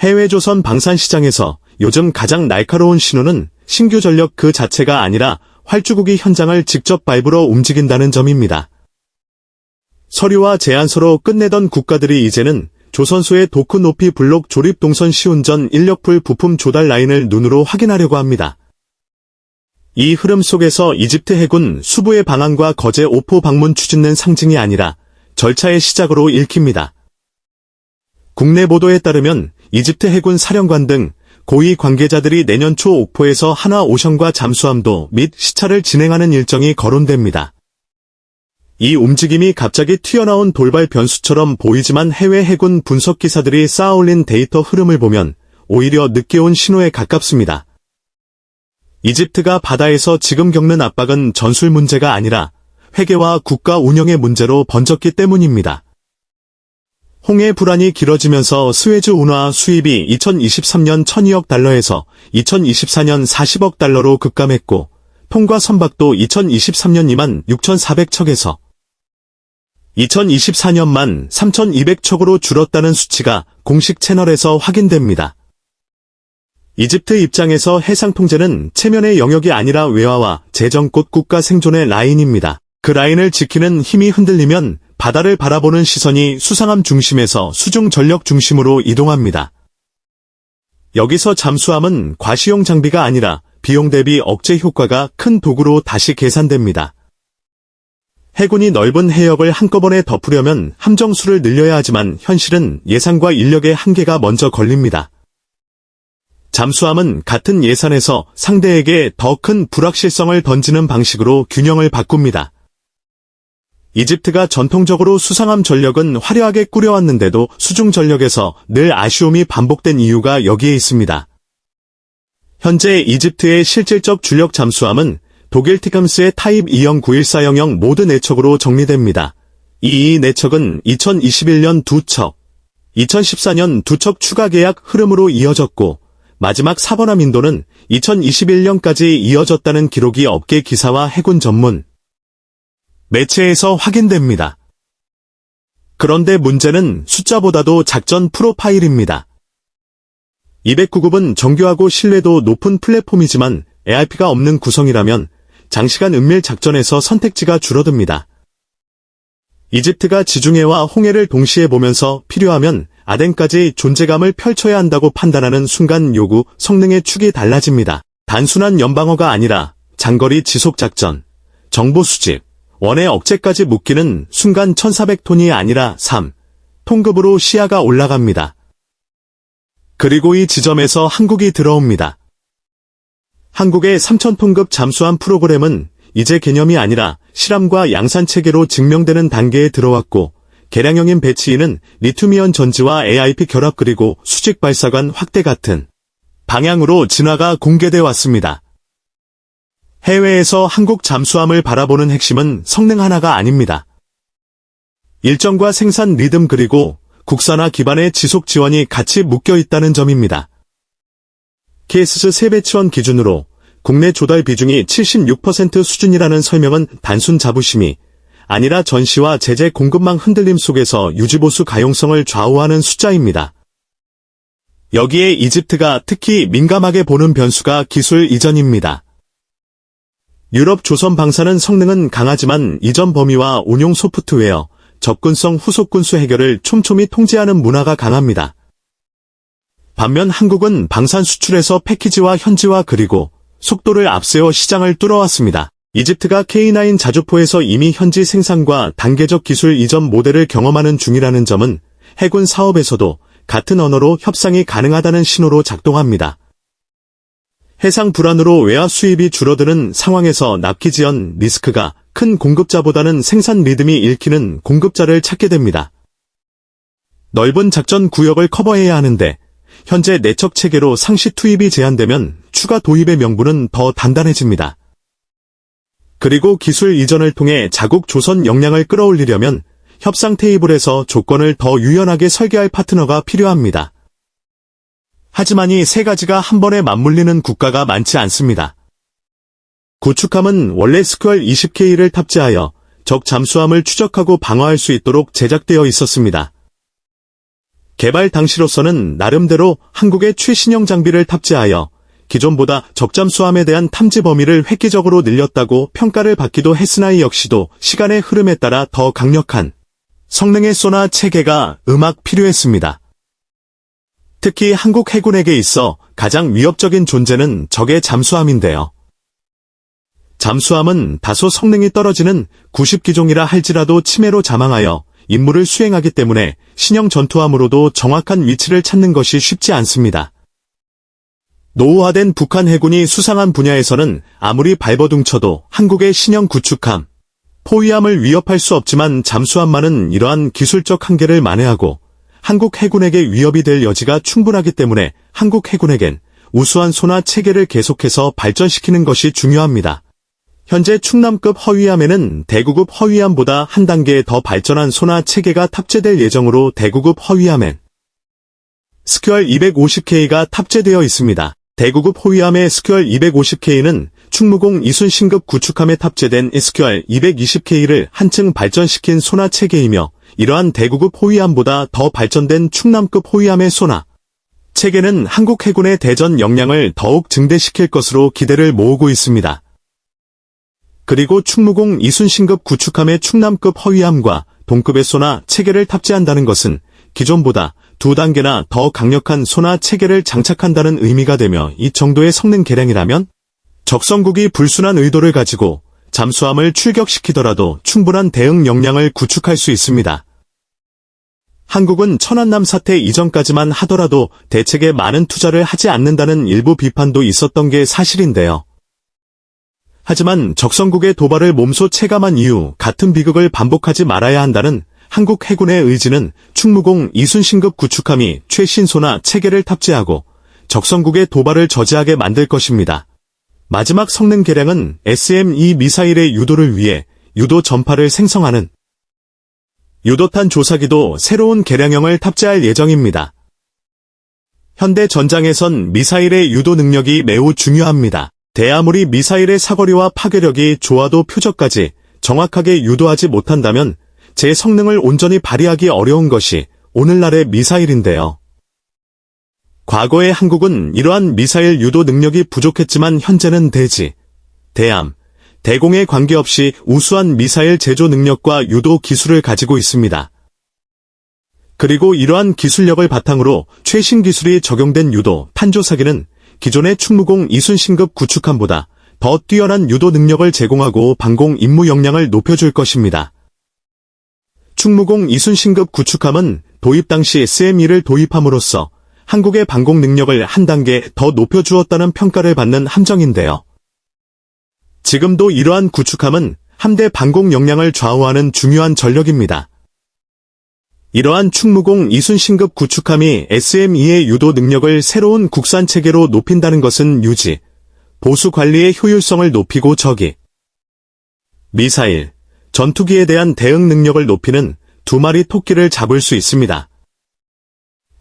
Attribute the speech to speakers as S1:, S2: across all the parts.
S1: 해외 조선 방산 시장에서 요즘 가장 날카로운 신호는 신규 전력 그 자체가 아니라 활주국이 현장을 직접 밟으러 움직인다는 점입니다. 서류와 제안서로 끝내던 국가들이 이제는 조선소의 도크 높이 블록 조립 동선 시운전 인력풀 부품 조달 라인을 눈으로 확인하려고 합니다. 이 흐름 속에서 이집트 해군 수부의 방한과 거제 오포 방문 추진는 상징이 아니라 절차의 시작으로 읽힙니다. 국내 보도에 따르면 이집트 해군 사령관 등 고위 관계자들이 내년 초 옥포에서 하나 오션과 잠수함도 및 시찰을 진행하는 일정이 거론됩니다. 이 움직임이 갑자기 튀어나온 돌발 변수처럼 보이지만 해외 해군 분석 기사들이 쌓아올린 데이터 흐름을 보면 오히려 늦게 온 신호에 가깝습니다. 이집트가 바다에서 지금 겪는 압박은 전술 문제가 아니라 회계와 국가 운영의 문제로 번졌기 때문입니다. 홍해 불안이 길어지면서 스웨즈 운하 수입이 2023년 1200억 달러에서 2024년 40억 달러로 급감했고 통과 선박도 2023년 2만 6,400척에서 2024년 만 3,200척으로 줄었다는 수치가 공식 채널에서 확인됩니다. 이집트 입장에서 해상 통제는 체면의 영역이 아니라 외화와 재정꽃 국가 생존의 라인입니다. 그 라인을 지키는 힘이 흔들리면 바다를 바라보는 시선이 수상함 중심에서 수중 전력 중심으로 이동합니다. 여기서 잠수함은 과시용 장비가 아니라 비용 대비 억제 효과가 큰 도구로 다시 계산됩니다. 해군이 넓은 해역을 한꺼번에 덮으려면 함정수를 늘려야 하지만 현실은 예산과 인력의 한계가 먼저 걸립니다. 잠수함은 같은 예산에서 상대에게 더 큰 불확실성을 던지는 방식으로 균형을 바꿉니다. 이집트가 전통적으로 수상함 전력은 화려하게 꾸려왔는데도 수중 전력에서 늘 아쉬움이 반복된 이유가 여기에 있습니다. 현재 이집트의 실질적 주력 잠수함은 독일 티감스의 타입 2형 91400 모드 내척으로 정리됩니다. 이 내척은 2021년 두 척, 2014년 두 척 추가 계약 흐름으로 이어졌고 마지막 사번함 인도는 2021년까지 이어졌다는 기록이 업계 기사와 해군 전문 매체에서 확인됩니다. 그런데 문제는 숫자보다도 작전 프로파일입니다. 209급은 정교하고 신뢰도 높은 플랫폼이지만 ARP가 없는 구성이라면 장시간 은밀 작전에서 선택지가 줄어듭니다. 이집트가 지중해와 홍해를 동시에 보면서 필요하면 아덴까지 존재감을 펼쳐야 한다고 판단하는 순간 요구 성능의 축이 달라집니다. 단순한 연방어가 아니라 장거리 지속작전, 정보 수집, 원의 억제까지 묶이는 순간 1400톤이 아니라 3, 통급으로 시야가 올라갑니다. 그리고 이 지점에서 한국이 들어옵니다. 한국의 3,000톤급 잠수함 프로그램은 이제 개념이 아니라 실험과 양산 체계로 증명되는 단계에 들어왔고 개량형인 배치인은 리튬이온 전지와 AIP 결합 그리고 수직 발사관 확대 같은 방향으로 진화가 공개돼 왔습니다. 해외에서 한국 잠수함을 바라보는 핵심은 성능 하나가 아닙니다. 일정과 생산 리듬 그리고 국산화 기반의 지속 지원이 같이 묶여 있다는 점입니다. KSS 세배치원 기준으로 국내 조달 비중이 76% 수준이라는 설명은 단순 자부심이 아니라 전시와 제재 공급망 흔들림 속에서 유지보수 가용성을 좌우하는 숫자입니다. 여기에 이집트가 특히 민감하게 보는 변수가 기술 이전입니다. 유럽 조선 방사는 성능은 강하지만 이전 범위와 운용 소프트웨어, 접근성 후속 군수 해결을 촘촘히 통제하는 문화가 강합니다. 반면 한국은 방산 수출에서 패키지와 현지화 그리고 속도를 앞세워 시장을 뚫어왔습니다. 이집트가 K9 자주포에서 이미 현지 생산과 단계적 기술 이전 모델을 경험하는 중이라는 점은 해군 사업에서도 같은 언어로 협상이 가능하다는 신호로 작동합니다. 해상 불안으로 외화 수입이 줄어드는 상황에서 납기 지연 리스크가 큰 공급자보다는 생산 리듬이 읽히는 공급자를 찾게 됩니다. 넓은 작전 구역을 커버해야 하는데 현재 내척 체계로 상시 투입이 제한되면 추가 도입의 명분은 더 단단해집니다. 그리고 기술 이전을 통해 자국 조선 역량을 끌어올리려면 협상 테이블에서 조건을 더 유연하게 설계할 파트너가 필요합니다. 하지만 이 세 가지가 한 번에 맞물리는 국가가 많지 않습니다. 구축함은 원래 스퀘어 20K를 탑재하여 적 잠수함을 추적하고 방어할 수 있도록 제작되어 있었습니다. 개발 당시로서는 나름대로 한국의 최신형 장비를 탑재하여 기존보다 적잠수함에 대한 탐지 범위를 획기적으로 늘렸다고 평가를 받기도 했으나 이 역시도 시간의 흐름에 따라 더 강력한 성능의 소나 체계가 음악 필요했습니다. 특히 한국 해군에게 있어 가장 위협적인 존재는 적의 잠수함인데요. 잠수함은 다소 성능이 떨어지는 90기종이라 할지라도 치매로 자망하여 임무를 수행하기 때문에 신형 전투함으로도 정확한 위치를 찾는 것이 쉽지 않습니다. 노후화된 북한 해군이 수상한 분야에서는 아무리 발버둥쳐도 한국의 신형 구축함, 포위함을 위협할 수 없지만 잠수함만은 이러한 기술적 한계를 만회하고 한국 해군에게 위협이 될 여지가 충분하기 때문에 한국 해군에겐 우수한 소나 체계를 계속해서 발전시키는 것이 중요합니다. 현재 충남급 허위함에는 대구급 허위함보다 한 단계 더 발전한 소나 체계가 탑재될 예정으로 대구급 허위함엔 스퀘어 250K가 탑재되어 있습니다. 대구급 호위함의 스퀘어 250K는 충무공 이순신급 구축함에 탑재된 스퀘어 220K를 한층 발전시킨 소나 체계이며 이러한 대구급 호위함보다 더 발전된 충남급 호위함의 소나 체계는 한국 해군의 대전 역량을 더욱 증대시킬 것으로 기대를 모으고 있습니다. 그리고 충무공 이순신급 구축함의 충남급 허위함과 동급의 소나 체계를 탑재한다는 것은 기존보다 두 단계나 더 강력한 소나 체계를 장착한다는 의미가 되며 이 정도의 성능 개량이라면 적성국이 불순한 의도를 가지고 잠수함을 출격시키더라도 충분한 대응 역량을 구축할 수 있습니다. 한국은 천안남 사태 이전까지만 하더라도 대책에 많은 투자를 하지 않는다는 일부 비판도 있었던 게 사실인데요. 하지만 적성국의 도발을 몸소 체감한 이후 같은 비극을 반복하지 말아야 한다는 한국 해군의 의지는 충무공 이순신급 구축함이 최신소나 체계를 탑재하고 적성국의 도발을 저지하게 만들 것입니다. 마지막 성능 개량은 SM-2 미사일의 유도를 위해 유도 전파를 생성하는 유도탄 조사기도 새로운 개량형을 탑재할 예정입니다. 현대 전장에선 미사일의 유도 능력이 매우 중요합니다. 대아무리 미사일의 사거리와 파괴력이 좋아도 표적까지 정확하게 유도하지 못한다면 제 성능을 온전히 발휘하기 어려운 것이 오늘날의 미사일인데요. 과거의 한국은 이러한 미사일 유도 능력이 부족했지만 현재는 대지, 대암, 대공에 관계없이 우수한 미사일 제조 능력과 유도 기술을 가지고 있습니다. 그리고 이러한 기술력을 바탕으로 최신 기술이 적용된 유도, 탄조사기는 기존의 충무공 이순신급 구축함보다 더 뛰어난 유도 능력을 제공하고 방공 임무 역량을 높여줄 것입니다. 충무공 이순신급 구축함은 도입 당시 SM-2를 도입함으로써 한국의 방공 능력을 한 단계 더 높여주었다는 평가를 받는 함정인데요. 지금도 이러한 구축함은 함대 방공 역량을 좌우하는 중요한 전력입니다. 이러한 충무공 이순신급 구축함이 SM-2의 유도 능력을 새로운 국산 체계로 높인다는 것은 유지, 보수 관리의 효율성을 높이고 저기, 미사일, 전투기에 대한 대응 능력을 높이는 두 마리 토끼를 잡을 수 있습니다.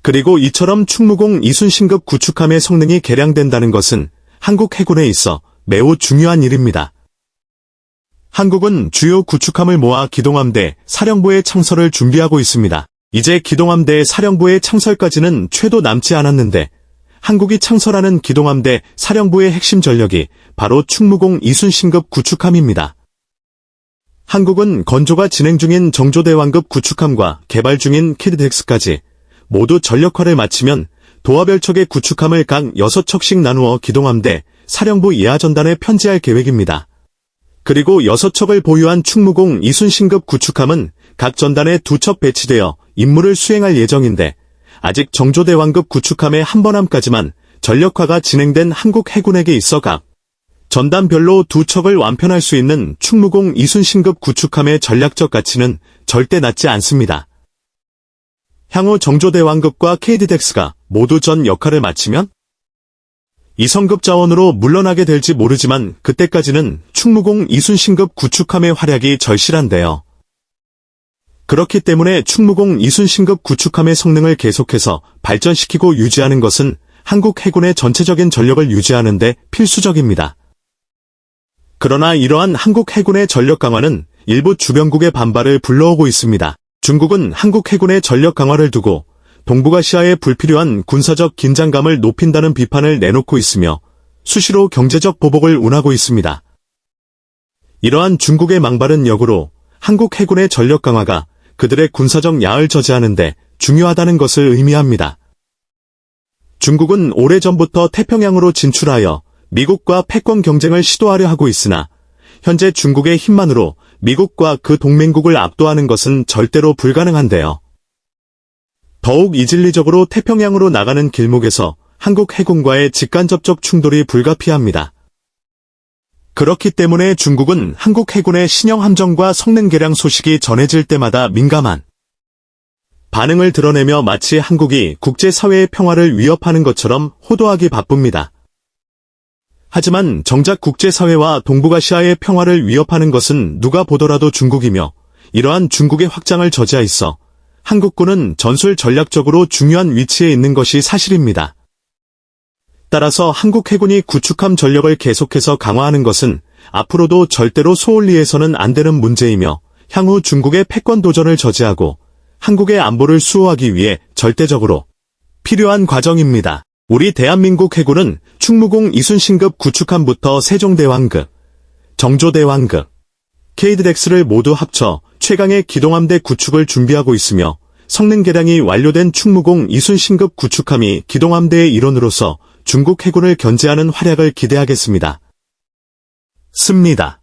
S1: 그리고 이처럼 충무공 이순신급 구축함의 성능이 개량된다는 것은 한국 해군에 있어 매우 중요한 일입니다. 한국은 주요 구축함을 모아 기동함대 사령부의 창설을 준비하고 있습니다. 이제 기동함대 사령부의 창설까지는 최도 남지 않았는데 한국이 창설하는 기동함대 사령부의 핵심 전력이 바로 충무공 이순신급 구축함입니다. 한국은 건조가 진행 중인 정조대왕급 구축함과 개발 중인 키드덱스까지 모두 전력화를 마치면 도하별척의 구축함을 각 6척씩 나누어 기동함대 사령부 예하전단에 편지할 계획입니다. 그리고 6척을 보유한 충무공 이순신급 구축함은 각 전단에 두척 배치되어 임무를 수행할 예정인데 아직 정조대왕급 구축함의 한 번함까지만 전력화가 진행된 한국 해군에게 있어 각 전단별로 두 척을 완편할 수 있는 충무공 이순신급 구축함의 전략적 가치는 절대 낮지 않습니다. 향후 정조대왕급과 KD덱스가 모두 전 역할을 마치면 이성급 자원으로 물러나게 될지 모르지만 그때까지는 충무공 이순신급 구축함의 활약이 절실한데요. 그렇기 때문에 충무공 이순신급 구축함의 성능을 계속해서 발전시키고 유지하는 것은 한국 해군의 전체적인 전력을 유지하는 데 필수적입니다. 그러나 이러한 한국 해군의 전력 강화는 일부 주변국의 반발을 불러오고 있습니다. 중국은 한국 해군의 전력 강화를 두고 동북아시아에 불필요한 군사적 긴장감을 높인다는 비판을 내놓고 있으며 수시로 경제적 보복을 운하고 있습니다. 이러한 중국의 망발은 역으로 한국 해군의 전력 강화가 그들의 군사적 야을 저지하는데 중요하다는 것을 의미합니다. 중국은 오래전부터 태평양으로 진출하여 미국과 패권 경쟁을 시도하려 하고 있으나 현재 중국의 힘만으로 미국과 그 동맹국을 압도하는 것은 절대로 불가능한데요. 더욱 이질리적으로 태평양으로 나가는 길목에서 한국 해군과의 직간접적 충돌이 불가피합니다. 그렇기 때문에 중국은 한국 해군의 신형 함정과 성능 개량 소식이 전해질 때마다 민감한 반응을 드러내며 마치 한국이 국제사회의 평화를 위협하는 것처럼 호도하기 바쁩니다. 하지만 정작 국제사회와 동북아시아의 평화를 위협하는 것은 누가 보더라도 중국이며 이러한 중국의 확장을 저지하 있어 한국군은 전술 전략적으로 중요한 위치에 있는 것이 사실입니다. 따라서 한국 해군이 구축함 전력을 계속해서 강화하는 것은 앞으로도 절대로 소홀리해서는 안 되는 문제이며 향후 중국의 패권 도전을 저지하고 한국의 안보를 수호하기 위해 절대적으로 필요한 과정입니다. 우리 대한민국 해군은 충무공 이순신급 구축함부터 세종대왕급, 정조대왕급, 케이드렉스를 모두 합쳐 최강의 기동함대 구축을 준비하고 있으며 성능 개량이 완료된 충무공 이순신급 구축함이 기동함대의 일원으로서 중국 해군을 견제하는 활약을 기대하겠습니다. 습니다.